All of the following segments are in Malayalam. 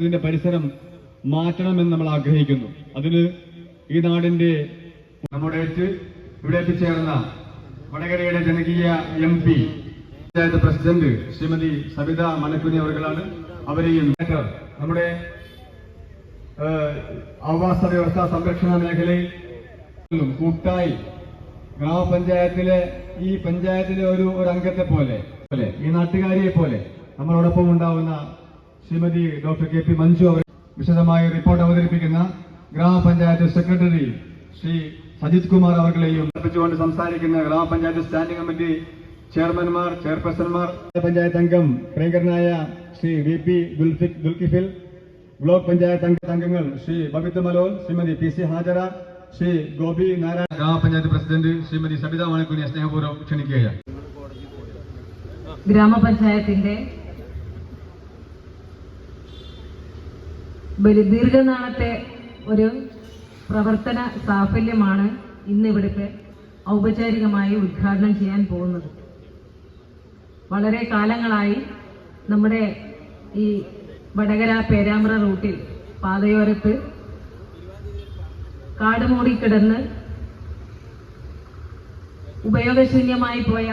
ഇതിന്റെ പരിസരം മാറ്റണമെന്ന് നമ്മൾ ആഗ്രഹിക്കുന്നു. അതിന് ഈ നാടിന്റെ നമ്മുടെ ഇവിടെ എത്തിച്ചേർന്ന വടകരയുടെ ജനകീയ M P panchayat president Shrimati Savitha Manakkuni അവർകളാണ് അവരെയും നമ്മുടെ ആവാസ വ്യവസ്ഥ സംരക്ഷണ മേഖലയിൽ കൂട്ടായി ഗ്രാമപഞ്ചായത്തിലെ ഈ പഞ്ചായത്തിലെ ഒരു ഒരു അംഗത്തെ പോലെ ഈ നാട്ടുകാരിയെ പോലെ നമ്മളോടൊപ്പം ഉണ്ടാവുന്ന Shrimati doctor K P Manju അവർ വിശദമായ റിപ്പോർട്ട് അവതരിപ്പിക്കുന്ന ഗ്രാമപഞ്ചായത്ത് സെക്രട്ടറി ശ്രീ സജിത് കുമാർ അവർകളെയും സമർപ്പിച്ചുകൊണ്ട് സംസാരിക്കുന്ന ഗ്രാമപഞ്ചായത്ത് സ്റ്റാൻഡിംഗ് കമ്മിറ്റി ചെയർമാൻമാർ ചെയർപേഴ്സൺമാർ പഞ്ചായത്ത് അംഗം പ്രിയങ്കരനായ Shri V P Dulkifil block panchayat അംഗ- അംഗങ്ങൾ ശ്രീ ബബിത്ത് മലോൽ ശ്രീമതി പി സി ഹാജര ശ്രീ ഗോപി നാരായണ ഗ്രാമപഞ്ചായത്ത് പ്രസിഡന്റ് ശ്രീമതി സബിത മണക്കുനിയെ സ്നേഹപൂർവം ക്ഷണിക്കുകയാണ്. ഗ്രാമപഞ്ചായത്തിന്റെ ബലി ദീർഘനാളത്തെ ഒരു പ്രവർത്തന സാഫല്യമാണ് ഇന്ന് ഇവിടുത്തെ ഔപചാരികമായി ഉദ്ഘാടനം ചെയ്യാൻ പോകുന്നത്. വളരെ കാലങ്ങളായി നമ്മുടെ ഈ വടകര പേരാമ്പ്ര റൂട്ടിൽ പാതയോരത്ത് കാട് മൂടിക്കിടന്ന് ഉപയോഗശൂന്യമായി പോയ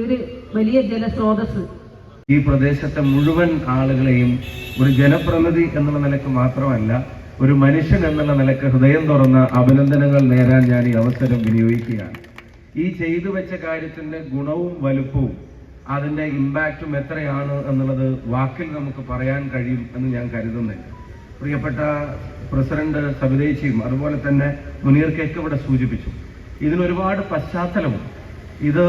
ഒരു വലിയ ജലസ്രോതസ് ഈ പ്രദേശത്തെ മുഴുവൻ ആളുകളെയും ഒരു ജനപ്രതിനിധി എന്നുള്ള നിലയ്ക്ക് മാത്രമല്ല ഒരു മനുഷ്യൻ എന്നുള്ള നിലയ്ക്ക് ഹൃദയം തുറന്ന അഭിനന്ദനങ്ങൾ നേരാൻ ഞാൻ ഈ അവസരം വിനിയോഗിക്കുകയാണ്. ഈ ചെയ്തു വെച്ച കാര്യത്തിന്റെ ഗുണവും വലുപ്പവും അതിന്റെ ഇമ്പാക്റ്റും എത്രയാണ് എന്നുള്ളത് വാക്കിൽ നമുക്ക് പറയാൻ കഴിയും എന്ന് ഞാൻ കരുതുന്നില്ല. പ്രിയപ്പെട്ട പ്രസിഡന്റ് സബിതേച്ചിയും അതുപോലെ തന്നെ മുനീർ കേക്ക് ഇവിടെ സൂചിപ്പിച്ചു. ഇതിനൊരുപാട് പശ്ചാത്തലമുണ്ട്. ഇത്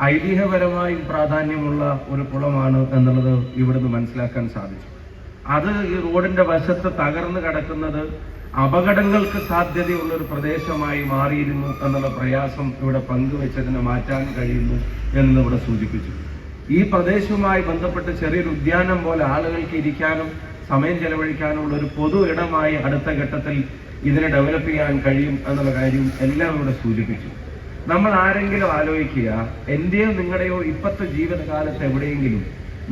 ഐതിഹ്യപരമായും പ്രാധാന്യമുള്ള ഒരു കുളമാണ് എന്നുള്ളത് ഇവിടുന്ന് മനസ്സിലാക്കാൻ സാധിച്ചു. അത് ഈ റോഡിന്റെ വശത്ത് തകർന്നു കിടക്കുന്നത് അപകടങ്ങൾക്ക് സാധ്യതയുള്ള ഒരു പ്രദേശമായി മാറിയിരുന്നു എന്നുള്ള പ്രയാസം ഇവിടെ പങ്കുവെച്ചതിനെ മാറ്റാൻ കഴിയുന്നു എന്ന് ഇവിടെ സൂചിപ്പിച്ചു. ഈ പ്രദേശവുമായി ബന്ധപ്പെട്ട് ചെറിയൊരു ഉദ്യാനം പോലെ ആളുകൾക്ക് ഇരിക്കാനും സമയം ചെലവഴിക്കാനുള്ള ഒരു പൊതു ഇടമായി അടുത്ത ഘട്ടത്തിൽ ഇതിനെ ഡെവലപ്പ് ചെയ്യാൻ കഴിയും എന്നുള്ള കാര്യം എല്ലാം ഇവിടെ സൂചിപ്പിച്ചു. നമ്മൾ ആരെങ്കിലും ആലോചിക്കുക എന്റെയോ നിങ്ങളുടെയോ ഇപ്പത്തെ ജീവിതകാലത്ത് എവിടെയെങ്കിലും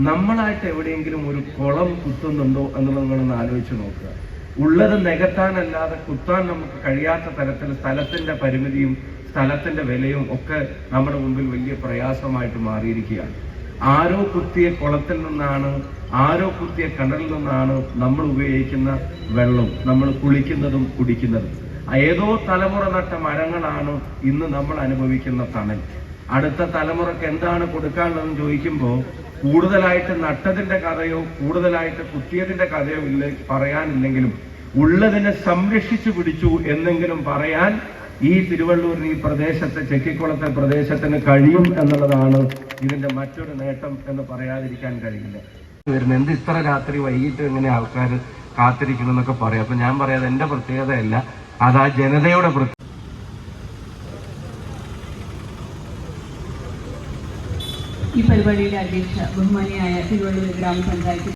നമ്മളായിട്ട് എവിടെയെങ്കിലും ഒരു കുളം കുത്തുന്നുണ്ടോ എന്നുള്ളത് നിങ്ങളൊന്ന് ആലോചിച്ച് നോക്കുക. ഉള്ളത് നികത്താനല്ലാതെ കുത്താൻ നമുക്ക് കഴിയാത്ത തരത്തിൽ സ്ഥലത്തിന്റെ പരിമിതിയും സ്ഥലത്തിന്റെ വിലയും ഒക്കെ നമ്മുടെ മുമ്പിൽ വലിയ പ്രയാസമായിട്ട് മാറിയിരിക്കുകയാണ്. ആരോ കുത്തിയ കുളത്തിൽ നിന്നാണ് ആരോ കുത്തിയ കടലിൽ നിന്നാണ് നമ്മൾ ഉപയോഗിക്കുന്ന വെള്ളം നമ്മൾ കുളിക്കുന്നതും കുടിക്കുന്നതും. ഏതോ തലമുറ നട്ട മരങ്ങളാണ് ഇന്ന് നമ്മൾ അനുഭവിക്കുന്ന തണൽ. അടുത്ത തലമുറയ്ക്ക് എന്താണ് കൊടുക്കാനുള്ളതെന്ന് ചോദിക്കുമ്പോൾ കൂടുതലായിട്ട് നട്ടതിന്റെ കഥയോ കൂടുതലായിട്ട് കുത്തിയതിന്റെ കഥയോ ഇല്ല പറയാനില്ലെങ്കിലും ഉള്ളതിനെ സംരക്ഷിച്ചു പിടിച്ചു എന്നെങ്കിലും പറയാൻ ഈ തിരുവള്ളൂരിന് ഈ പ്രദേശത്തെ ചെക്കിക്കുളത്തെ പ്രദേശത്തിന് കഴിയും എന്നുള്ളതാണ് ഇതിന്റെ മറ്റൊരു നേട്ടം എന്ന് പറയാതിരിക്കാൻ കഴിയില്ല. വരുന്ന എന്ത് ഇത്ര രാത്രി വൈകിട്ട് എങ്ങനെ ആൾക്കാർ കാത്തിരിക്കണം എന്നൊക്കെ പറയാം. അപ്പൊ ഞാൻ പറയാതെ എന്റെ പ്രത്യേകതയല്ല. അത് ആ ജനതയുടെ പ്രത്യേക ഈ പരിപാടിയുടെ അധ്യക്ഷ ബഹുമാനിയായ തിരുവള്ളൂർ ഗ്രാമപഞ്ചായത്ത്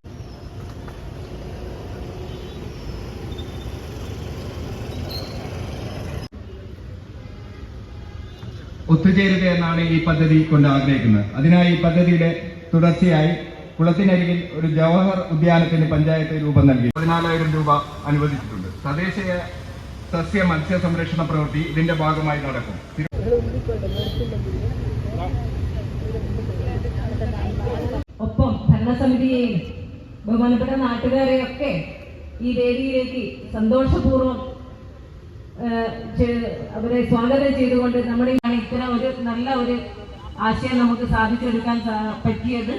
ഒത്തുചേരുക എന്നാണ് ഈ പദ്ധതി കൊണ്ട് ആഗ്രഹിക്കുന്നത്. അതിനായി ഈ പദ്ധതിയുടെ തുടർച്ചയായി കുളത്തിനരികിൽ ഒരു ജവഹർ ഉദ്യാനത്തിന് പഞ്ചായത്ത് രൂപം നൽകി പതിനാലായിരം രൂപ അനുവദിച്ചിട്ടുണ്ട്. തദ്ദേശീയ സസ്യ മത്സ്യ സംരക്ഷണ പ്രവൃത്തി ഇതിന്റെ ഭാഗമായി നടക്കും. ഒപ്പം ഭരണസമിതിയെയും ബഹുമാനപ്പെട്ട നാട്ടുകാരെയൊക്കെ ഈ വേദിയിലേക്ക് സന്തോഷപൂർവം അവരെ സ്വാഗതം ചെയ്തുകൊണ്ട് നമ്മുടെ ഇത്തരം ഒരു നല്ല ഒരു ആശയം നമുക്ക് സാധിച്ചെടുക്കാൻ പറ്റിയത്